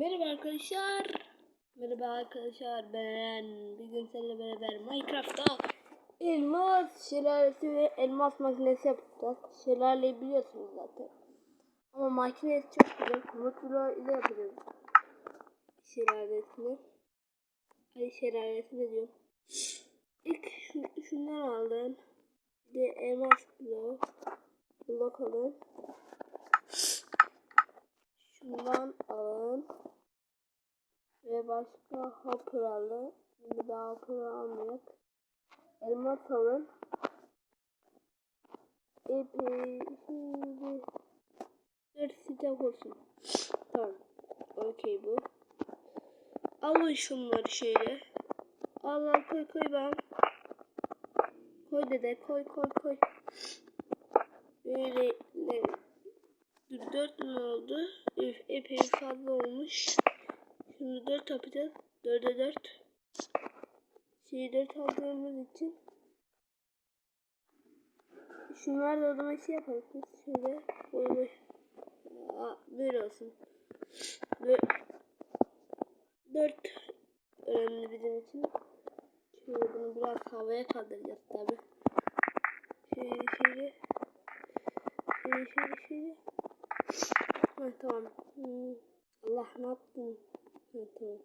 Merhaba arkadaşlar. Merhaba arkadaşlar. Ben bugün seninle beraber Minecraft'ta elmas şelalesi ve elmas makinesi yapacağız. Şelaleyi biliyorsunuz zaten. Ama makinesi çok güzel. Komut bloğu ile yapacağız. Şelalesini. Ay şelalesini diyorum. İlk şu, şundan alın. Bir de elmas bloğu. Blok alın. Şundan alın. Ve başka hopper alın. Bir daha hopper almayacak. Elmas alın. Epey şimdi dört stek olsun. Tamam. Okey bu. Alın şunları şöyle. Al al koy koy ben. Koy dede koy koy koy. Böyle Dur 4 mü oldu? Epey fazla olmuş. Şimdi 4 yapacağız. 4'e 4. Şeyi 4 aldığımız için Şunlar da odama şey yaparız. biz. Şöyle. Aa, böyle olsun. 4 önemli bizim için. Şöyle bunu biraz havaya kaldıracağız tabi. Şöyle şöyle. Şöyle şöyle şöyle. Ha, tamam. Hmm. Allah ne yaptın? Ha, tamam.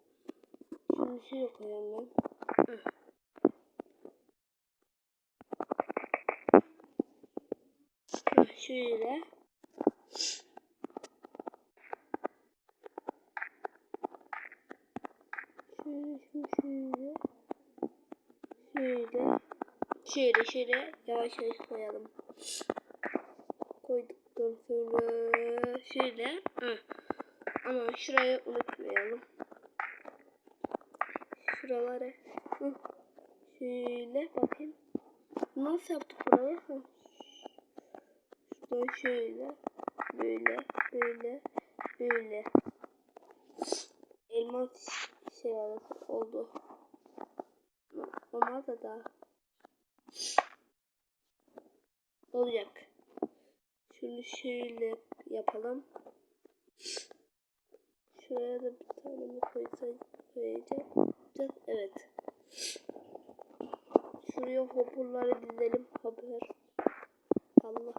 Şimdi şey koyayım ben. Heh. Heh, şöyle. Şöyle şöyle şöyle. Şöyle. Şöyle şöyle yavaş yavaş koyalım. Koyduktan sonra şöyle. Ama şurayı unutmayalım. Şuraları. Şöyle bakayım. Nasıl yaptık burayı? Hı. Şöyle. Böyle. Böyle. Böyle. Elmas şey oldu. Olmaz da daha. Olacak. Şunu şöyle yapalım. Şuraya da bir tane mi koyacağız. Evet. Şuraya hopperları dizelim. Hopper. Allah.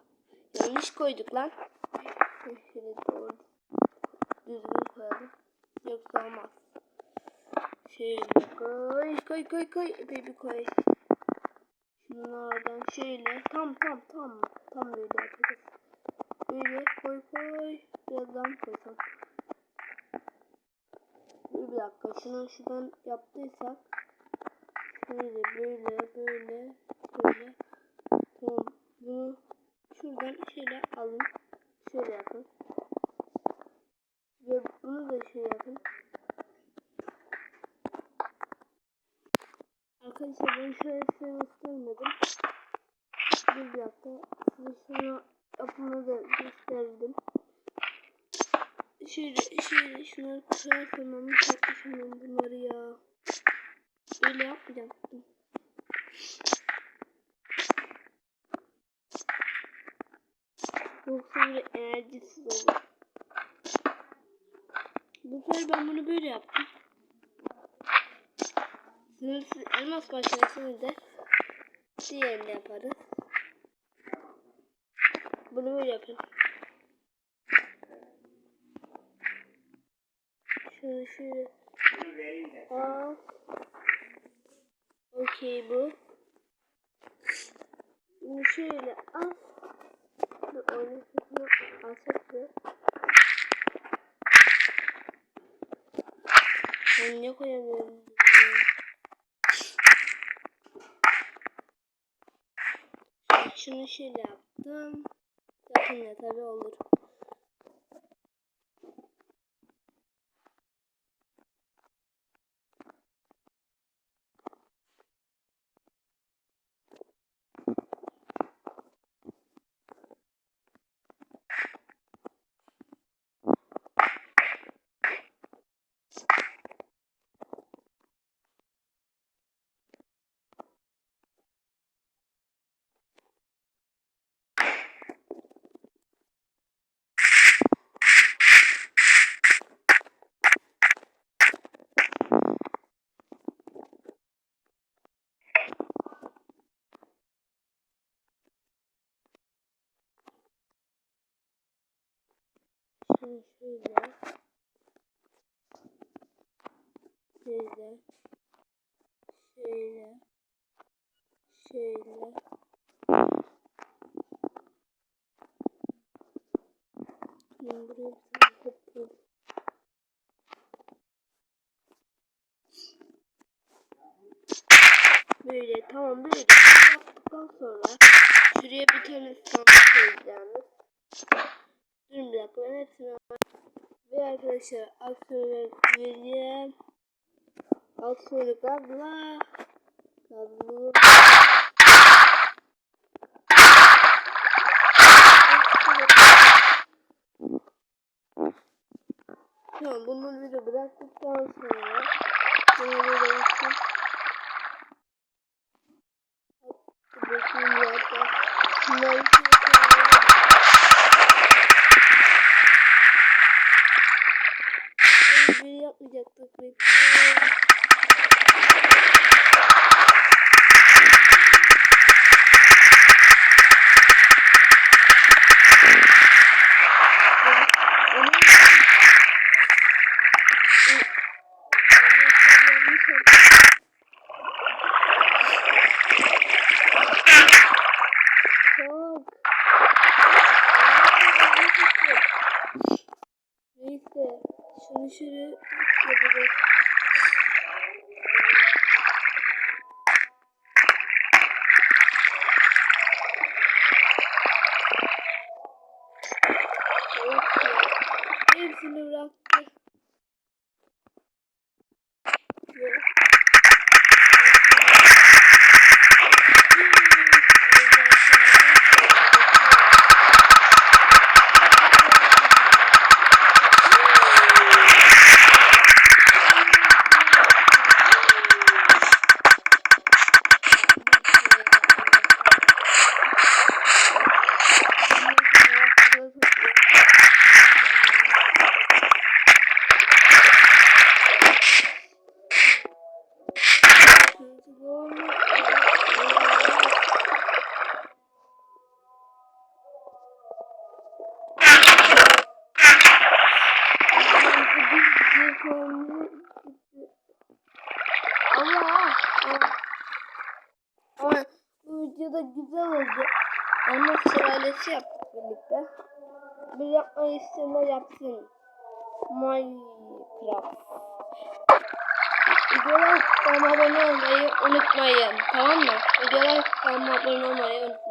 Yanlış koyduk lan. Şöyle doğru düzgün koyalım. Yoksa olmaz. Şöyle koy koy koy koy. Baby koy. Şunlardan şöyle tam tam tam tam böyle yapacağız. Böyle koy koy. Birazdan koysam. Dur bir dakika. Şunu şuradan yaptıysak. Şöyle böyle böyle böyle. Tamam. Bunu şuradan şöyle alın. Şöyle yapın. Ve bunu da şöyle yapın. Arkadaşlar ben şöyle size göstermedim. Bir dakika. Size şunu yapımını da gösterdim. Şöyle şöyle şunları kırarsam ama yapmışım ben bunları ya. Öyle yapmayacaktım. Yoksa böyle enerjisiz olur. Bu sefer ben bunu böyle yaptım. Sınırsız elmas makinesini de diğerini yaparız. Bunu böyle yapın. Şöyle şöyle. Aa. Okey bu. Bunu şöyle al. Dur oynasını alsak da. Ben ne koyamıyorum? Şunu şöyle yaptım. Yapınca tabi olur. Yani şöyle. Şöyle. Şöyle. Şöyle. Şimdi buraya bir. Böyle tamam böyle yaptıktan sonra şuraya bir tane sandık koyacağız. Durun bir dakika ben hepsini ve arkadaşlar aksiyonu vereceğim. Aksiyonu gazla. Gazlayayım. Tamam bir de bıraktıktan sonra bunu böyle bakayım. Bekleyin bir dakika. Şunları şöyle koyalım. Ay bir Çok. Neyse. Şunu şöyle yapacağız. Evet ya. Hepsini bıraktı. Ve- Allah! Ama videoda güzel oldu. Elmas şelalesi yaptık birlikte. Bir yapmayı isteyenler yapsın. Minecraft. Videolar kanalıma abone olmayı unutmayın. Tamam mı? Videolar kanalıma abone olmayı unutmayın.